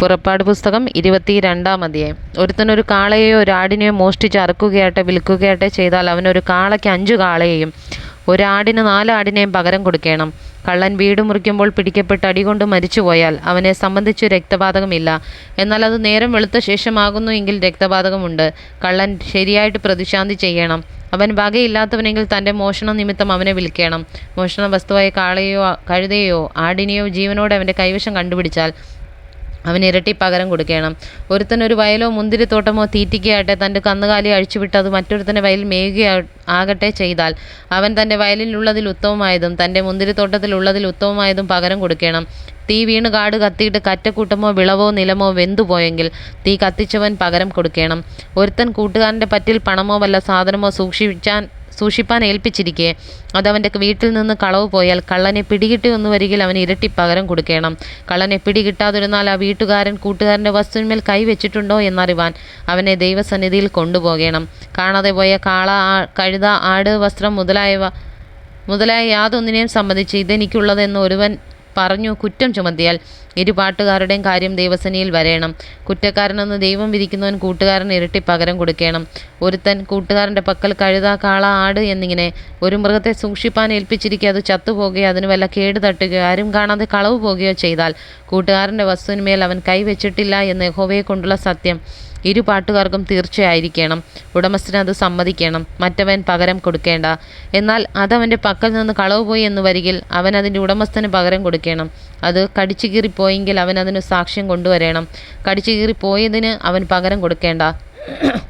പുറപ്പാട് പുസ്തകം ഇരുപത്തി രണ്ടാം അധ്യായം. ഒരുത്തനൊരു കാളയെയോ ഒരു ആടിനെയോ മോഷ്ടിച്ച് അറുക്കുകയാട്ടെ വിൽക്കുകയാട്ടെ ചെയ്താൽ അവനൊരു കാളയ്ക്ക് അഞ്ചു കാളയെയും ഒരാടിന് നാലാടിനെയും പകരം കൊടുക്കണം. കള്ളൻ വീട് മുറിക്കുമ്പോൾ പിടിക്കപ്പെട്ട് അടികൊണ്ട് മരിച്ചുപോയാൽ അവനെ സംബന്ധിച്ച് രക്തപാതകമില്ല. എന്നാൽ അത് നേരം വെളുത്ത ശേഷമാകുന്നു എങ്കിൽ രക്തപാതകമുണ്ട്. കള്ളൻ ശരിയായിട്ട് പ്രതിശാന്തി ചെയ്യണം. അവൻ വകയില്ലാത്തവനെങ്കിൽ തന്റെ മോഷണ നിമിത്തം അവനെ വിൽക്കണം. മോഷണ വസ്തുവായ കാളയോ കഴുതയോ ആടിനെയോ ജീവനോടെ അവന്റെ കൈവശം കണ്ടുപിടിച്ചാൽ അവന് ഇരട്ടി പകരം കൊടുക്കണം. ഒരുത്തൻ ഒരു വയലോ മുന്തിരിത്തോട്ടമോ തീറ്റിക്കുകയാട്ടെ തന്റെ കന്നുകാലി അഴിച്ചുവിട്ട് അത് മറ്റൊരുത്തന്റെ വയലിൽ മേയുക ആകട്ടെ ചെയ്താൽ അവൻ തന്റെ വയലിലുള്ളതിൽ ഉത്തമമായതും തന്റെ മുന്തിരിത്തോട്ടത്തിലുള്ളതിൽ ഉത്തമമായതും പകരം കൊടുക്കണം. തീ വീണ് കാട് കത്തിയിട്ട് കറ്റക്കൂട്ടമോ വിളവോ നിലമോ വെന്തുപോയെങ്കിൽ തീ കത്തിച്ചവൻ പകരം കൊടുക്കണം. ഒരുത്തൻ കൂട്ടുകാരന്റെ പറ്റിൽ പണമോ വല്ല സാധനമോ സൂക്ഷിച്ചാൻ സൂക്ഷിപ്പാൻ ഏൽപ്പിച്ചിരിക്കെ. അതവന്റെ വീട്ടിൽ നിന്ന് കളവ് പോയാൽ കള്ളനെ പിടികിട്ടി ഒന്ന് വരികിൽ അവന് ഇരട്ടി പകരം കൊടുക്കണം. കള്ളനെ പിടികിട്ടാതിരുന്നാൽ ആ വീട്ടുകാരൻ കൂട്ടുകാരന്റെ വസ്തുവിന്മേൽ കൈവച്ചിട്ടുണ്ടോ എന്നറിവാൻ അവനെ ദൈവസന്നിധിയിൽ കൊണ്ടുപോകണം. കാണാതെ പോയ കാള കഴുത ആട് വസ്ത്രം മുതലായവ മുതലായ യാതൊന്നിനെയും സംബന്ധിച്ച് ഇതെനിക്കുള്ളതെന്ന് ഒരുവൻ പറഞ്ഞു കുറ്റം ചുമത്തിയാൽ ഇരു പാട്ടുകാരുടെയും കാര്യം ദൈവസനിയിൽ വരേണം കുറ്റക്കാരനെന്ന് ദൈവം വിധിക്കുന്നവൻ കൂട്ടുകാരൻ ഇരട്ടി പകരം കൊടുക്കണം. ഒരുത്തൻ കൂട്ടുകാരന്റെ പക്കൽ കഴുത കാള ആട് എന്നിങ്ങനെ ഒരു മൃഗത്തെ സൂക്ഷിപ്പാൻ ഏൽപ്പിച്ചിരിക്കുക അത് ചത്തുപോകുകയോ അതിന് വല്ല കേട് തട്ടുകയോ ആരും കാണാതെ കളവ് പോകുകയോ ചെയ്താൽ കൂട്ടുകാരന്റെ വസ്തുവിന്മേൽ അവൻ കൈവച്ചിട്ടില്ല എന്ന് യഹോവയെ കൊണ്ടുള്ള സത്യം. ഇരു പാട്ടുകാർക്കും തീർച്ചയായിരിക്കണം. ഉടമസ്ഥന് അത് സമ്മതിക്കണം. മറ്റവൻ പകരം കൊടുക്കേണ്ട. എന്നാൽ അതവന്റെ പക്കൽ നിന്ന് കളവ് പോയി എന്ന് വരികിൽ അവൻ അതിന്റെ ഉടമസ്ഥന് പകരം കൊടുക്കണം. അത് കടിച്ചു കീറിപ്പോയെങ്കിൽ അവൻ അതിന് സാക്ഷ്യം കൊണ്ടുവരണം. കടിച്ചു കീറിപ്പോയതിന് അവൻ പകരം കൊടുക്കേണ്ട.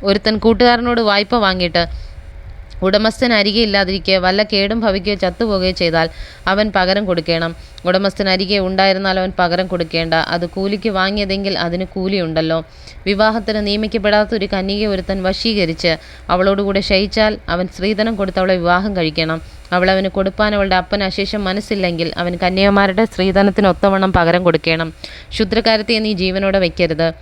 ഒരുത്തൻ കൂട്ടുകാരനോട് വായ്പ വാങ്ങിയിട്ട് ഉടമസ്ഥൻ അരികെ ഇല്ലാതിരിക്കെ വല്ല കേടും ഭവിക്കുകയോ ചത്തുപോകുകയോ ചെയ്താൽ അവൻ പകരം കൊടുക്കണം. ഉടമസ്ഥൻ അരികെ ഉണ്ടായിരുന്നാൽ അവൻ പകരം കൊടുക്കേണ്ട. അത് കൂലിക്ക് വാങ്ങിയതെങ്കിൽ അതിന് കൂലിയുണ്ടല്ലോ. വിവാഹത്തിന് നിയമിക്കപ്പെടാത്ത ഒരു കന്യകയെ ഒരുത്തൻ വശീകരിച്ച് അവളോടുകൂടെ ശയിച്ചാൽ അവൻ സ്ത്രീധനം കൊടുത്ത് അവളെ വിവാഹം കഴിക്കണം. അവൾ അവന് കൊടുപ്പാൻ അവളുടെ അപ്പൻ അശേഷം മനസ്സില്ലെങ്കിൽ അവൻ കന്യകമാരുടെ സ്ത്രീധനത്തിന് ഒത്തവണ്ണം പകരം കൊടുക്കണം. ശുദ്രകാരത്തെ നീ ജീവനോടെ വയ്ക്കരുത്.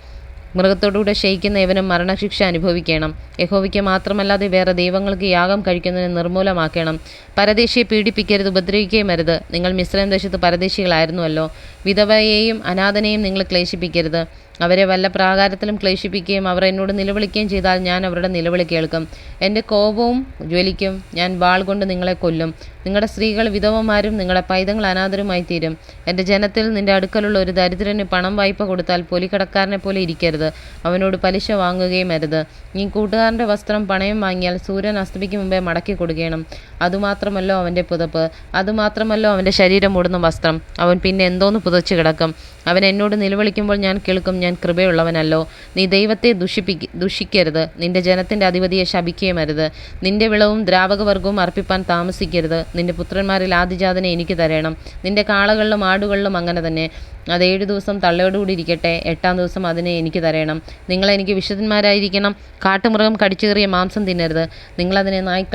മൃഗത്തോടുകൂടെ ശയിക്കുന്ന ഇവനും മരണശിക്ഷ അനുഭവിക്കണം. യഹോവയ്ക്ക് മാത്രമല്ലാതെ വേറെ ദൈവങ്ങൾക്ക് യാഗം കഴിക്കുന്നതിന് നിർമൂലമാക്കണം. പരദേശിയെ പീഡിപ്പിക്കരുത് ഉപദ്രവിക്കുകയും അരുത്. നിങ്ങൾ മിശ്രം ദേശത്ത് പരദേശികളായിരുന്നുവല്ലോ. വിധവയെയും അനാഥനെയും നിങ്ങൾ ക്ലേശിപ്പിക്കരുത്. അവരെ വല്ല പ്രാകാരത്തിലും ക്ലേശിപ്പിക്കുകയും അവർ എന്നോട് നിലവിളിക്കുകയും ചെയ്താൽ ഞാൻ അവരുടെ നിലവിളി കേൾക്കും. എന്റെ കോപവും ജ്വലിക്കും. ഞാൻ വാൾ കൊണ്ട് നിങ്ങളെ കൊല്ലും. നിങ്ങളുടെ സ്ത്രീകൾ വിധവമാരും നിങ്ങളുടെ പൈതങ്ങൾ അനാഥരുമായി തീരും. എന്റെ ജനത്തിൽ നിന്റെ അടുക്കലുള്ള ഒരു ദരിദ്രന് പണം വായ്പ കൊടുത്താൽ പൊലിക്കടക്കാരനെ പോലെ ഇരിക്കരുത്. അവനോട് പലിശ വാങ്ങുകയും അരുത്. നീ കൂട്ടുകാരന്റെ വസ്ത്രം പണയം വാങ്ങിയാൽ സൂര്യൻ അസ്തമിക്കും മുമ്പേ മടക്കി കൊടുക്കണം. അതുമാത്രമല്ലോ അവന്റെ പുതപ്പ്. അതുമാത്രമല്ലോ അവന്റെ ശരീരം മൂടുന്ന വസ്ത്രം. അവൻ പിന്നെ എന്തോന്ന് പുതച്ച് കിടക്കും. അവൻ എന്നോട് നിലവിളിക്കുമ്പോൾ ഞാൻ കേൾക്കും ഞാൻ കൃപയുള്ളവനല്ലോ. നീ ദൈവത്തെ ദുഷിപ്പിക്ക ദുഷിക്കരുത്. നിന്റെ ജനത്തിന്റെ അധിപതിയെ ശപിക്കുകയുമരുത് നിന്റെ വിളവും ദ്രാവകവർഗവും അർപ്പിപ്പാൻ താമസിക്കരുത്. നിന്റെ പുത്രന്മാരിൽ ആദിജാതനെ എനിക്ക് തരണം. നിന്റെ കാളകളിലും ആടുകളിലും അങ്ങനെ തന്നെ. അത് ഏഴു ദിവസം തള്ളയോടുകൂടി ഇരിക്കട്ടെ. എട്ടാം ദിവസം അതിനെ എനിക്ക് തരണം. നിങ്ങളെനിക്ക് വിശുദ്ധന്മാരായിരിക്കണം. കാട്ടുമൃഗം കടിച്ചേറിയ മാംസം തിന്നരുത്. നിങ്ങളതിനെ നായ്ക്കൾ